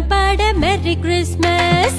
பாட merry Christmas